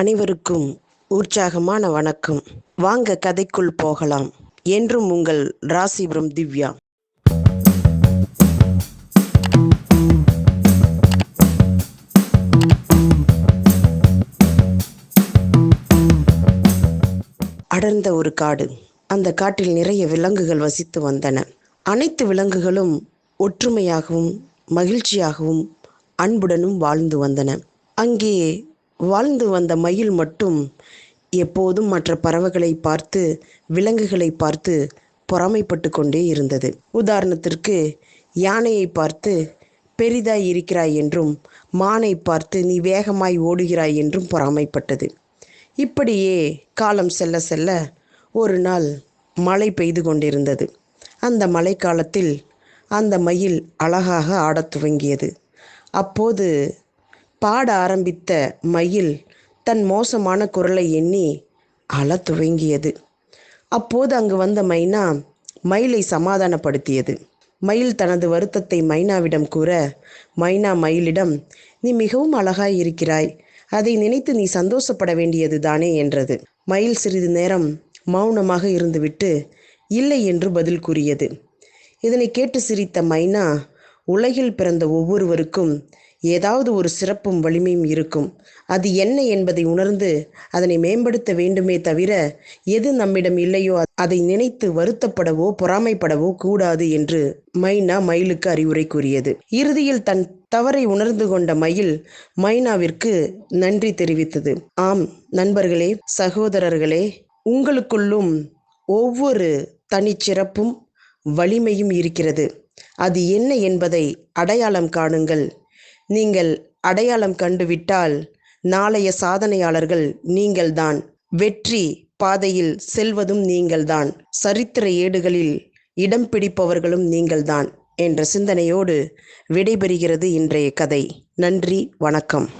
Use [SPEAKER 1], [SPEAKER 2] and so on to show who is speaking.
[SPEAKER 1] அனைவருக்கும் உற்சாகமான வணக்கம். வாங்க கதைக்குள் போகலாம். என்றும் உங்கள் ராசிபுரம் திவ்யா. அடர்ந்த ஒரு காடு. அந்த காட்டில் நிறைய விலங்குகள் வசித்து வந்தன. அனைத்து விலங்குகளும் ஒற்றுமையாகவும் மகிழ்ச்சியாகவும் அன்புடனும் வாழ்ந்து வந்தன. அங்கே வாழ்ந்து வந்த மயில் மட்டும் எப்போதும் மற்ற பறவைகளை பார்த்து விலங்குகளை பார்த்து பொறாமைப்பட்டு கொண்டே இருந்தது. உதாரணத்திற்கு யானையை பார்த்து பெரிதாய் இருக்கிறாய் என்றும் மானை பார்த்து நீ வேகமாய் ஓடுகிறாய் என்றும் பொறாமைப்பட்டது. இப்படியே காலம் செல்ல செல்ல ஒரு நாள் மழை பெய்து கொண்டிருந்தது. அந்த மழைக்காலத்தில் அந்த மயில் அழகாக ஆடத் துவங்கியது. அப்போது பாட ஆரம்பித்த மயில் தன் மோசமான குரலை எண்ணி அழத் துவங்கியது. அப்போது அங்கு வந்த மைனா மயிலை சமாதானப்படுத்தியது. மயில் தனது வருத்தத்தை மைனாவிடம் கூற மைனா மயிலிடம் நீ மிகவும் அழகாய் இருக்கிறாய். அதை நினைத்து நீ சந்தோஷப்பட வேண்டியது தானே என்றது. மயில் சிறிது நேரம் மௌனமாக இருந்துவிட்டு இல்லை என்று பதில் கூறியது. இதனை கேட்டு சிரித்த மைனா உலகில் பிறந்த ஒவ்வொருவருக்கும் ஏதாவது ஒரு சிறப்பும் வலிமையும் இருக்கும். அது என்ன என்பதை உணர்ந்து அதனை மேம்படுத்த வேண்டுமே தவிர எது நம்மிடம் இல்லையோ அதை நினைத்து வருத்தப்படவோ பொறாமைப்படவோ கூடாது என்று மைனா மயிலுக்கு அறிவுரை கூறியது. இறுதியில் தன் தவறை உணர்ந்து கொண்ட மயில் மைனாவிற்கு நன்றி தெரிவித்தது. ஆம் நண்பர்களே சகோதரர்களே உங்களுக்குள்ளும் ஒவ்வொரு தனிச்சிறப்பும் வலிமையும் இருக்கிறது. அது என்ன என்பதை அடையாளம் காணுங்கள். நீங்கள் அடையாளம் கண்டுவிட்டால் நாளைய சாதனையாளர்கள் நீங்கள்தான். வெற்றி பாதையில் செல்வதும் நீங்கள்தான். சரித்திர ஏடுகளில் இடம் பிடிப்பவர்களும் நீங்கள்தான் என்ற சிந்தனையோடு விடைபெறுகிறது இன்றைய கதை. நன்றி வணக்கம்.